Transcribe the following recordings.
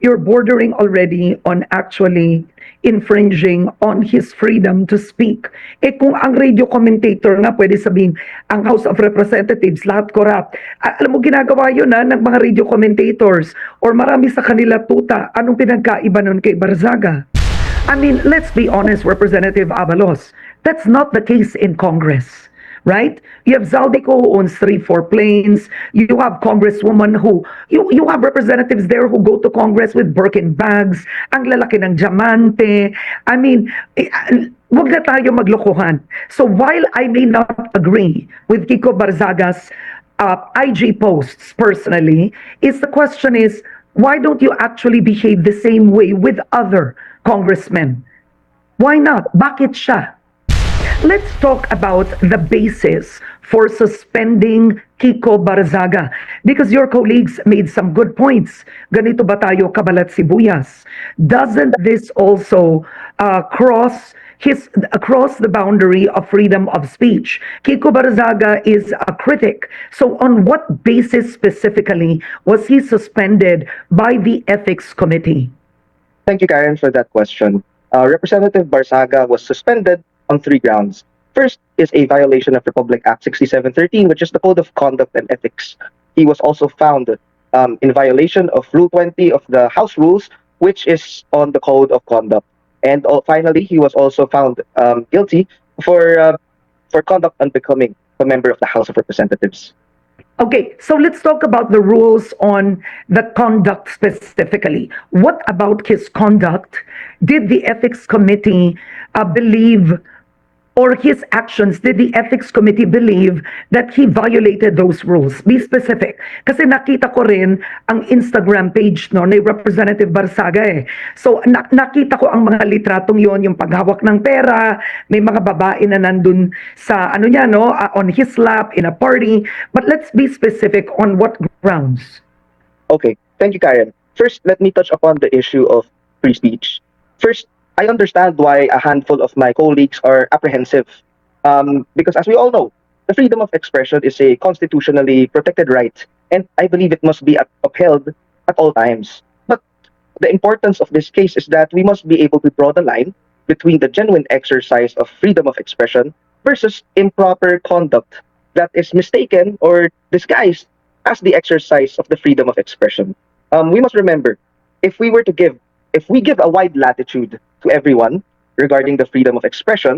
you're bordering already on actually infringing on his freedom to speak. Eh kung ang radio commentator nga pwede sabihin, ang House of Representatives, lahat corrupt. Alam mo, ginagawa yun na ng mga radio commentators or marami sa kanila tuta. Anong pinagkaiba nun kay Barzaga? I mean, let's be honest, Representative Avalos. That's not the case in Congress, right? You have Zaldico who owns three, four planes. You have Congresswoman who, you, you have representatives there who go to Congress with Birkin bags. Ang lalaki ng diamante. I mean, eh, wag na tayo maglokohan. So while I may not agree with Kiko Barzaga's uh, IG posts personally, is the question is, why don't you actually behave the same way with other congressmen? Why not? Bakit siya? Let's talk about the basis for suspending Kiko Barzaga because your colleagues made some good points. Ganito ba tayo kabalat sibuyas? Doesn't this also uh, cross his across the boundary of freedom of speech? Kiko Barzaga is a critic. So on what basis specifically was he suspended by the ethics committee? Thank you, Karen, for that question. Uh, Representative Barsaga was suspended on three grounds. First is a violation of Republic Act 6713, which is the Code of Conduct and Ethics. He was also found um, in violation of Rule 20 of the House Rules, which is on the Code of Conduct. And uh, finally, he was also found um, guilty for uh, for conduct unbecoming a member of the House of Representatives. Okay, so let's talk about the rules on the conduct specifically. What about his conduct did the ethics committee uh, believe, or his actions, did the ethics committee believe that he violated those rules? Be specific. Kasi nakita ko rin ang Instagram page no, ni Representative Barsaga eh. So na- nakita ko ang mga litratong yon yung paghawak ng pera, may mga babae na nandun sa ano niya no, uh, on his lap in a party. But let's be specific on what grounds. Okay, thank you, Karen. First, let me touch upon the issue of free speech. First, I understand why a handful of my colleagues are apprehensive. Um, because as we all know, the freedom of expression is a constitutionally protected right, and I believe it must be upheld at all times. But the importance of this case is that we must be able to draw the line between the genuine exercise of freedom of expression versus improper conduct that is mistaken or disguised as the exercise of the freedom of expression. Um, we must remember, if we were to give, if we give a wide latitude to everyone regarding the freedom of expression,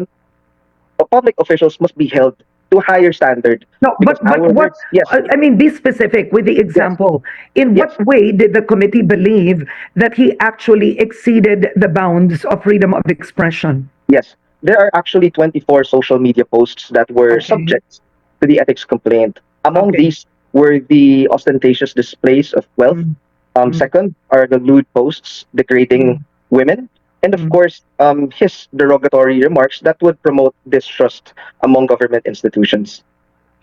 uh, public officials must be held to a higher standard. No, but, but what, words- yes. I I mean, be specific with the example. In Yes. what way did the committee believe that he actually exceeded the bounds of freedom of expression? Yes, there are actually 24 social media posts that were Okay. subject to the ethics complaint. Among Okay. these were the ostentatious displays of wealth. Mm. Um, Mm. Second are the lewd posts degrading women. And of Mm. course, um, his derogatory remarks that would promote distrust among government institutions.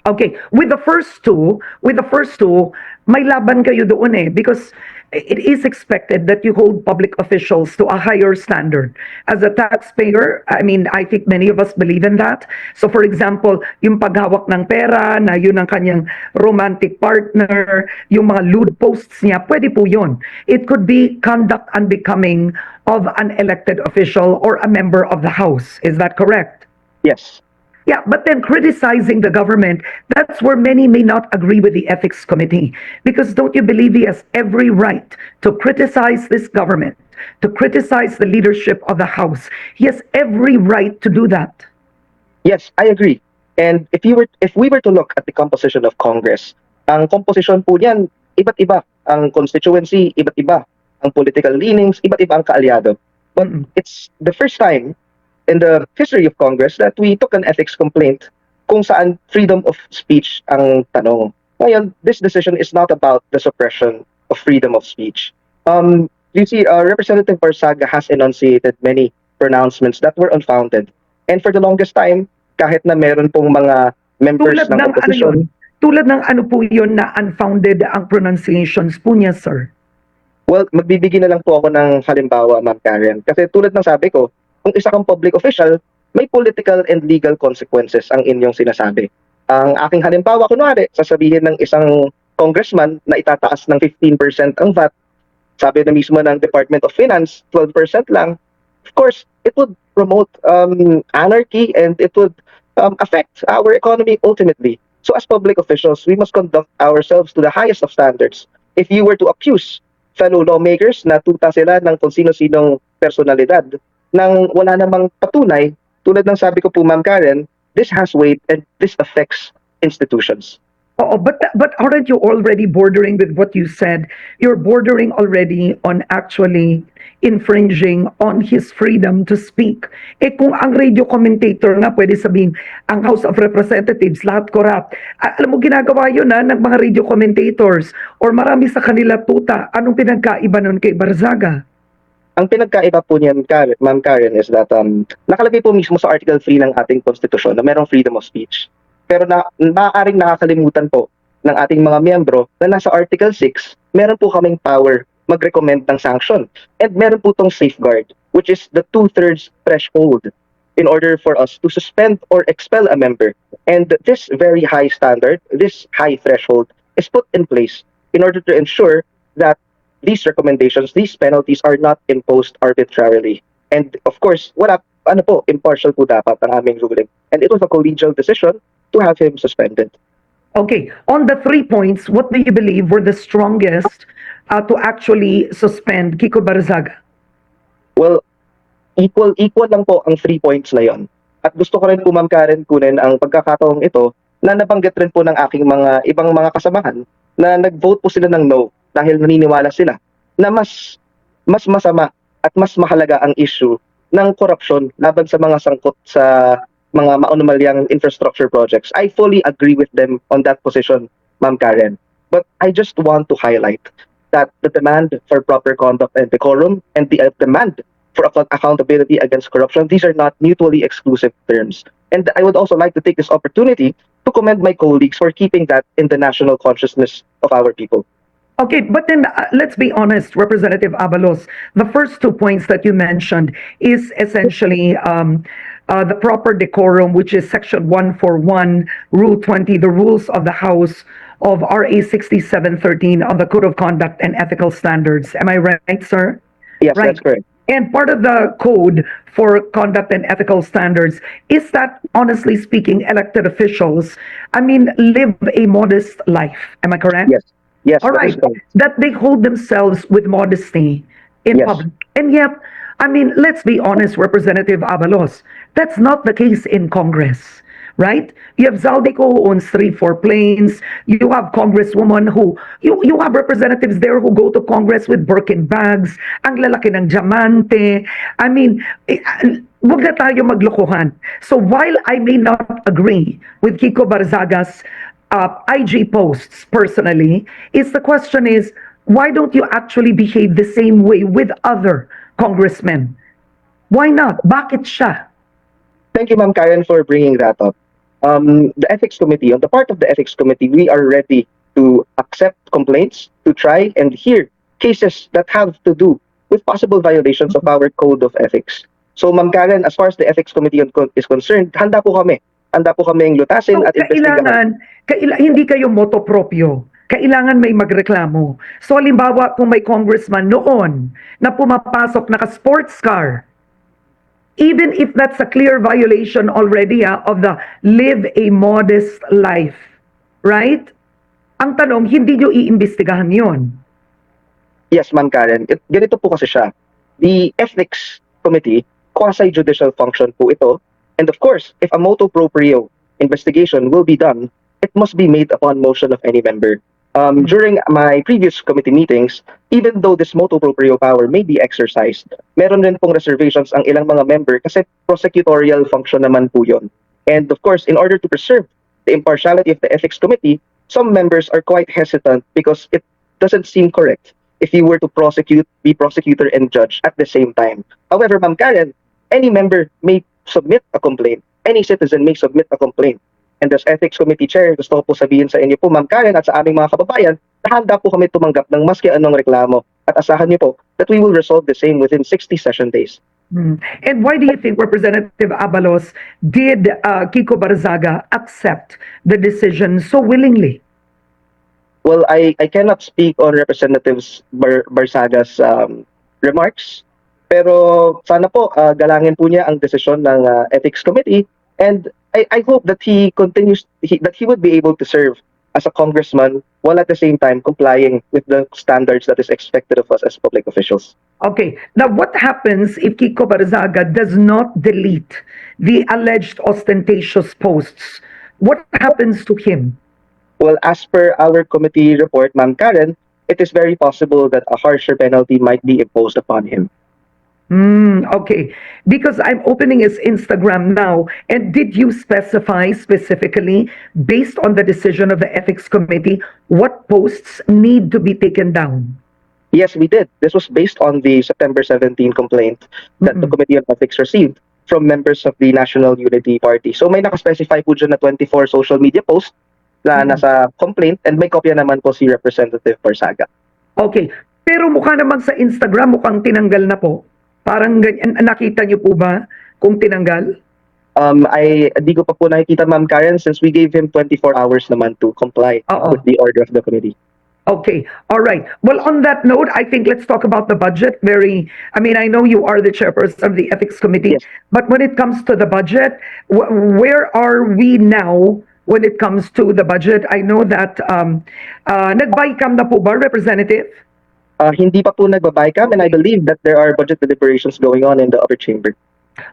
Okay, with the first two, with the first two, may laban kayo doon eh because it is expected that you hold public officials to a higher standard. As a taxpayer, I mean, I think many of us believe in that. So for example, yung paghawak ng pera na yun ang kanyang romantic partner, yung mga lewd posts niya, pwede po yun. It could be conduct unbecoming of an elected official or a member of the House. Is that correct? Yes, Yeah, but then criticizing the government, that's where many may not agree with the ethics committee. Because don't you believe he has every right to criticize this government, to criticize the leadership of the House? He has every right to do that. yes, I agree. And if you were, if we were to look at the composition of Congress, ang composition po niyan, iba't iba. Ang constituency, iba't iba. Ang political leanings, iba't iba ang kaalyado. But Mm-mm. it's the first time in the history of Congress that we took an ethics complaint kung saan freedom of speech ang tanong. Ngayon, this decision is not about the suppression of freedom of speech. Um, you see, uh, Representative Barsaga has enunciated many pronouncements that were unfounded. And for the longest time, kahit na meron pong mga members Tulad ng ng ano opposition, yun? Tulad ng ano po yun na unfounded ang pronunciations po niya, sir? Well, magbibigay na lang po ako ng halimbawa, Ma'am Karen. Kasi tulad ng sabi ko, kung isa kang public official, may political and legal consequences ang inyong sinasabi. Ang aking halimbawa, kunwari, sasabihin ng isang congressman na itataas ng 15% ang VAT, sabi na mismo ng Department of Finance, 12% lang, of course, it would promote um, anarchy and it would um, affect our economy ultimately. So as public officials, we must conduct ourselves to the highest of standards. If you were to accuse fellow lawmakers na tuta sila ng kung sino-sinong personalidad nang wala namang patunay, tulad ng sabi ko po, Ma'am Karen, this has weight and this affects institutions. Oo, but but aren't you already bordering with what you said? You're bordering already on actually infringing on his freedom to speak. Eh kung ang radio commentator nga pwede sabihin, ang House of Representatives lahat corrupt. Ah, alam mo ginagawa yun na ng mga radio commentators or marami sa kanila tuta. Anong pinagkaiba nun kay Barzaga? Ang pinagkaiba po niyan, Ma'am Karen, is that um, nakalagay po mismo sa Article 3 ng ating konstitusyon na merong freedom of speech. Pero na, maaaring nakakalimutan po ng ating mga miyembro na nasa Article 6, meron po kaming power mag-recommend ng sanction. And meron po tong safeguard, which is the two-thirds threshold in order for us to suspend or expel a member. And this very high standard, this high threshold, is put in place in order to ensure that these recommendations, these penalties are not imposed arbitrarily. And of course, wala, ano po, impartial po dapat ang aming ruling. And it was a collegial decision to have him suspended. Okay, on the three points, what do you believe were the strongest uh, to actually suspend Kiko Barzaga? Well, equal equal lang po ang three points na yon. At gusto ko rin po Ma'am Karen kunin ang pagkakataong ito na nabanggit rin po ng aking mga ibang mga kasamahan na nag-vote po sila ng no dahil naniniwala sila na mas mas masama at mas mahalaga ang issue ng korupsyon laban sa mga sangkot sa mga maunumalyang infrastructure projects. I fully agree with them on that position, Ma'am Karen. But I just want to highlight that the demand for proper conduct and decorum and the uh, demand for account- accountability against corruption, these are not mutually exclusive terms. And I would also like to take this opportunity to commend my colleagues for keeping that in the national consciousness of our people. Okay, but then uh, let's be honest, Representative Abalos. The first two points that you mentioned is essentially um, uh, the proper decorum, which is Section 141, Rule 20, the rules of the House of RA 6713 on the Code of Conduct and Ethical Standards. Am I right, sir? Yes, Right. that's correct. And part of the code for conduct and ethical standards is that, honestly speaking, elected officials, I mean, live a modest life. Am I correct? Yes. Yes. All right. That they hold themselves with modesty in Yes. public. And yet, I mean, let's be honest, Representative Abalos, that's not the case in Congress, right? You have Zaldico who owns three, four planes. You have Congresswoman who, you, you have representatives there who go to Congress with Birkin bags, ang lalaki ng diamante. I mean, eh, wag na tayo maglokohan. So while I may not agree with Kiko Barzaga's uh, IG posts personally, is the question is, why don't you actually behave the same way with other congressmen? Why not? Bakit siya? Thank you, Ma'am Karen, for bringing that up. Um, the ethics committee, on the part of the ethics committee, we are ready to accept complaints, to try and hear cases that have to do with possible violations of our code of ethics. So, Ma'am Karen, as far as the ethics committee is concerned, handa po kami. Handa po kami lutasin So, at kailangan, kaila, hindi kayo moto proprio. Kailangan may magreklamo. So, halimbawa, kung may congressman noon na pumapasok naka-sports car, even if that's a clear violation already ah, of the live a modest life, right? Ang tanong, hindi nyo iimbestigahan yon. Yes, Ma'am Karen. It, ganito po kasi siya. The Ethics Committee, quasi-judicial function po ito. And of course, if a motu proprio investigation will be done, it must be made upon motion of any member. Um, during my previous committee meetings, even though this motu proprio power may be exercised, meron rin pong reservations ang ilang mga member kasi prosecutorial function naman po yun. And of course, in order to preserve the impartiality of the Ethics Committee, some members are quite hesitant because it doesn't seem correct if you were to prosecute, be prosecutor and judge at the same time. However, Ma'am Karen, any member may submit a complaint. Any citizen may submit a complaint. And as Ethics Committee Chair, gusto ko po sabihin sa inyo po, Ma'am Karen, at sa aming mga kababayan, na handa po kami tumanggap ng maski anong reklamo. At asahan niyo po that we will resolve the same within 60 session days. Hmm. And why do you think Representative Abalos did uh, Kiko Barzaga accept the decision so willingly? Well, I, I cannot speak on Representatives Bar, Barsaga's um, remarks. Pero sana po ah, galangin po niya ang desisyon ng ah, Ethics Committee and I, I hope that he continues he, that he would be able to serve as a congressman while at the same time complying with the standards that is expected of us as public officials. Okay. Now, what happens if Kiko Barzaga does not delete the alleged ostentatious posts? What happens to him? Well, as per our committee report, Ma'am Karen, it is very possible that a harsher penalty might be imposed upon him. Hmm, okay. Because I'm opening his Instagram now. And did you specify specifically, based on the decision of the Ethics Committee, what posts need to be taken down? Yes, we did. This was based on the September 17 complaint that the Mm-mm. Committee on Ethics received from members of the National Unity Party. So may nakaspecify po dyan na 24 social media posts na Mhm. nasa complaint and may kopya naman po si Representative Barsaga. Okay. Pero mukha naman sa Instagram, mukhang tinanggal na po. Parang ganyan. Nakita niyo po ba kung tinanggal? Um, I di ko pa po nakikita Ma'am Karen since we gave him 24 hours naman to comply Oo. with the order of the committee. Okay, all right. Well, on that note, I think let's talk about the budget. Very, I mean, I know you are the chairperson of the Ethics Committee, Yes. but when it comes to the budget, wh- where are we now when it comes to the budget? I know that um, uh, nag-BICAM na po ba, Representative? Uh, hindi pa po nagbabay-cam and I believe that there are budget deliberations going on in the upper chamber.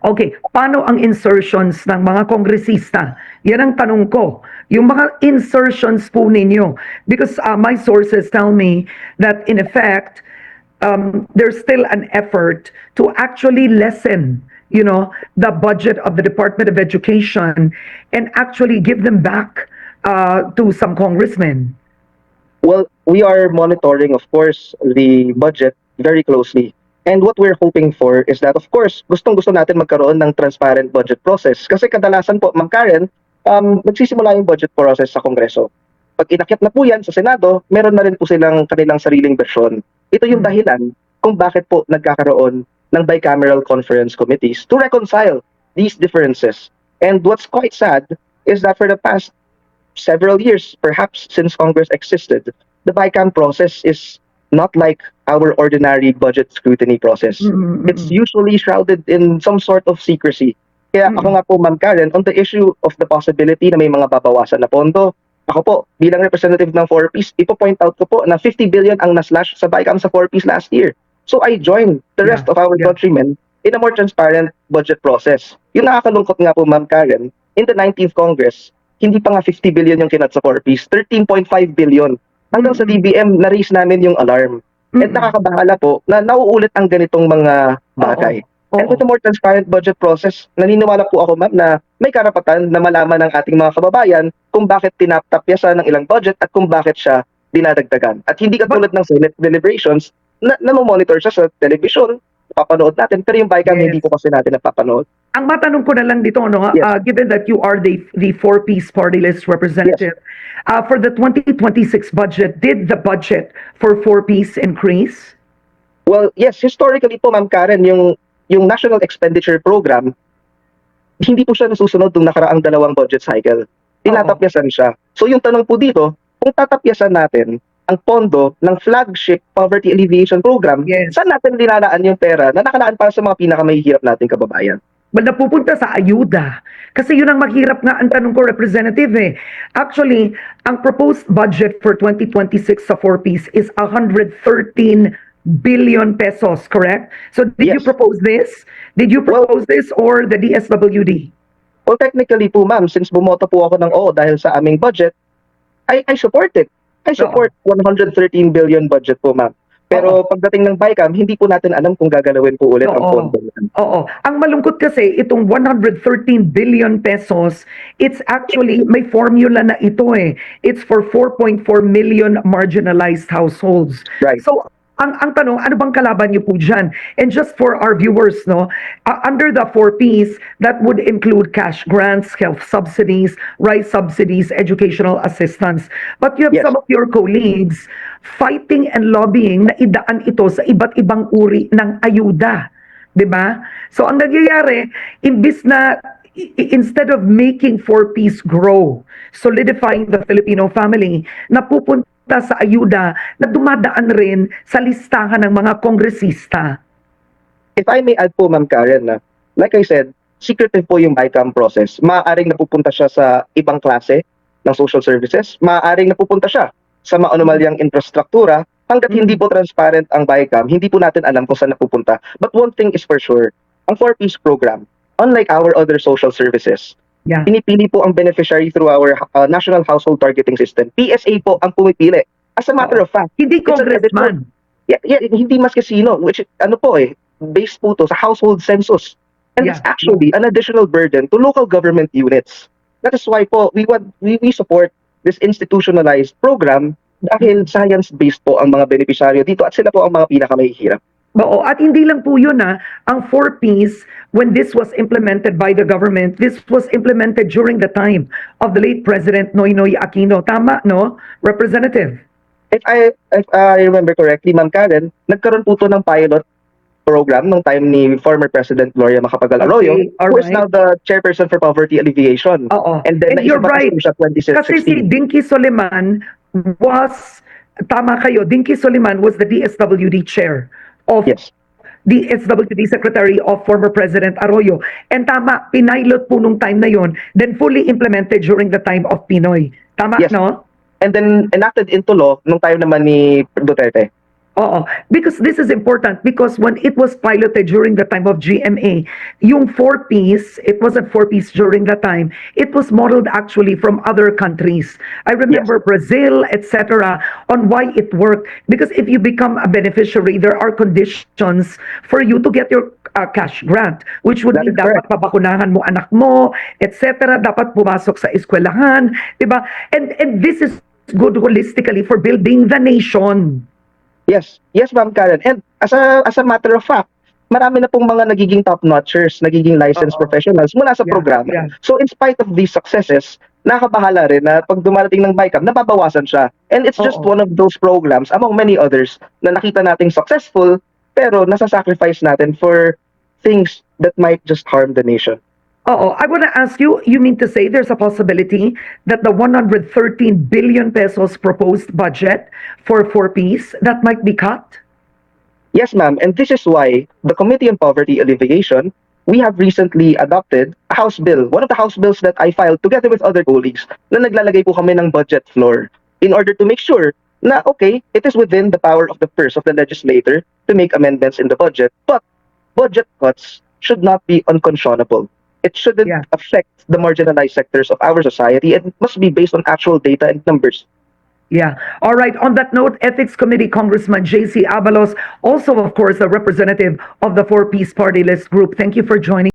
Okay, paano ang insertions ng mga kongresista? Yan ang tanong ko. Yung mga insertions po ninyo. Because uh, my sources tell me that in effect, um, there's still an effort to actually lessen, you know, the budget of the Department of Education and actually give them back uh, to some congressmen. Well, we are monitoring, of course, the budget very closely. And what we're hoping for is that, of course, gustong-gusto natin magkaroon ng transparent budget process. Kasi kadalasan po, Ma'am Karen, um, nagsisimula yung budget process sa Kongreso. Pag inakyat na po yan sa Senado, meron na rin po silang kanilang sariling versyon. Ito yung Hmm. dahilan kung bakit po nagkakaroon ng bicameral conference committees to reconcile these differences. And what's quite sad is that for the past several years, perhaps since Congress existed, the BICAM process is not like our ordinary budget scrutiny process. Mm, It's usually shrouded in some sort of secrecy. Kaya Mm. ako nga po, Ma'am Karen, on the issue of the possibility na may mga babawasan na pondo, ako po, bilang representative ng 4Ps, ipo-point out ko po na 50 billion ang naslash sa BICAM sa 4Ps last year. So I join the rest Yeah, of our yeah. countrymen in a more transparent budget process. Yung nakakalungkot nga po, Ma'am Karen, in the 19th Congress, hindi pa nga 50 billion yung kinat sa 4Ps, 13.5 billion. Hanggang sa. DBM, na-raise namin yung alarm. At Mm-mm. nakakabahala po na nauulit ang ganitong mga bagay. And with a more transparent budget process, naniniwala po ako ma'am na may karapatan na malaman ng ating mga kababayan kung bakit tinatapyasan ng ilang budget at kung bakit siya dinadagdagan. At hindi katulad ng Senate deliberations na namomonitor siya sa television, papanood natin, pero yung BICAM Yes. hindi po kasi natin napapanood. Ang matanong ko na lang dito, no, Yes. uh, given that you are the the four-piece party list representative, uh, for the 2026 budget, did the budget for four-piece increase? Well, yes, historically po ma'am Karen, yung yung National Expenditure Program, hindi po siya nasusunod ng nakaraang dalawang budget cycle. Tinatapyasan siya. So yung tanong po dito, kung tatapyasan natin ang pondo ng flagship poverty alleviation program, Yes. saan natin nilalaan yung pera na nakalaan para sa mga pinakamahihirap nating kababayan? Well, napupunta sa ayuda. Kasi yun ang maghirap nga ang tanong ko, Representative. Eh. Actually, ang proposed budget for 2026 sa 4-piece is 113 billion pesos, correct? So did you Yes. propose this? Did you Well- propose this or the DSWD? Well, technically po ma'am, since bumoto po ako ng oo dahil sa aming budget, I, I support it. I support 113 billion budget po ma'am. Pero pagdating ng BICAM, hindi po natin alam kung gagalawin po ulit ang Oo. pondo. yan. Oo. Ang malungkot kasi, itong 113 billion pesos, it's actually, may formula na ito eh. It's for 4.4 million marginalized households. Right. So, ang ang tanong, ano bang kalaban niyo po dyan? And just for our viewers, no, uh, under the 4Ps, that would include cash grants, health subsidies, rice subsidies, educational assistance. But you have Yes. some of your colleagues fighting and lobbying na idaan ito sa iba't ibang uri ng ayuda. 'di ba? So ang nangyayari, imbis na instead of making 4Ps grow, solidifying the Filipino family, napupunta sa ayuda na dumadaan rin sa listahan ng mga kongresista. If I may add po, Ma'am Karen, na, like I said, secretive po yung BICAM process. Maaaring napupunta siya sa ibang klase ng social services. Maaaring napupunta siya sa maanumalyang infrastruktura. Hanggat Mm. hindi po transparent ang BICAM, hindi po natin alam kung saan napupunta. But one thing is for sure, ang 4-piece program, unlike our other social services, Yeah. pinipili po ang beneficiary through our uh, National Household Targeting System. PSA po ang pumipili. As a matter of fact, Hindi It's congressman. Yeah, yeah, hindi mas casino, which ano po eh, based po to sa household census. And it's Yeah. actually an additional burden to local government units. That is why po we want we, we support this institutionalized program dahil science-based po ang mga benepisyaryo dito at sila po ang mga pinakamahihirap. Oo, at hindi lang po yun ah, ang 4Ps, when this was implemented by the government, this was implemented during the time of the late President Noynoy Aquino. Tama, no? Representative? If I if I remember correctly, Ma'am Karen, nagkaroon po to ng pilot program nung time ni former President Gloria Macapagal Arroyo, Okay, who is now the chairperson for poverty alleviation. Oo. And then And you're right. siya 2016. Kasi si Dinky Soliman was, tama kayo, Dinky Soliman was the DSWD chair of Yes. the SWD Secretary of former President Arroyo. And tama, pinilot po nung time na yon, then fully implemented during the time of Pinoy. Tama, Yes. no? And then enacted into law nung time naman ni Duterte. Oo. Because this is important because when it was piloted during the time of GMA, yung four piece, it wasn't four piece during that time. It was modeled actually from other countries. I remember Brazil, etc. on why it worked. Because if you become a beneficiary, there are conditions for you to get your uh, cash grant, which would That be dapat pabakunahan mo anak mo, etc. Dapat pumasok sa eskwelahan, 'di ba? And and this is good holistically for building the nation. Yes, yes ma'am Karen. And as a as a matter of fact, marami na pong mga nagiging top-notchers, nagiging licensed Oo. professionals mula sa Yeah, programa. yeah. So in spite of these successes, nakabahala rin na pag dumarating ng BICAM, nababawasan siya. And it's just Oo. one of those programs among many others na nakita nating successful pero nasa-sacrifice natin for things that might just harm the nation. Oh, I want to ask you, you mean to say there's a possibility that the 113 billion pesos proposed budget for 4Ps, that might be cut? Yes, ma'am. And this is why the Committee on Poverty Alleviation, we have recently adopted a House bill, one of the House bills that I filed together with other colleagues, na naglalagay po kami ng budget floor in order to make sure na, okay, it is within the power of the purse of the legislator to make amendments in the budget, but budget cuts should not be unconscionable. It shouldn't Yeah. affect the marginalized sectors of our society and must be based on actual data and numbers. Yeah. All right. On that note, Ethics Committee Congressman J.C. Abalos, also, of course, a representative of the Four Peace party list group. Thank you for joining.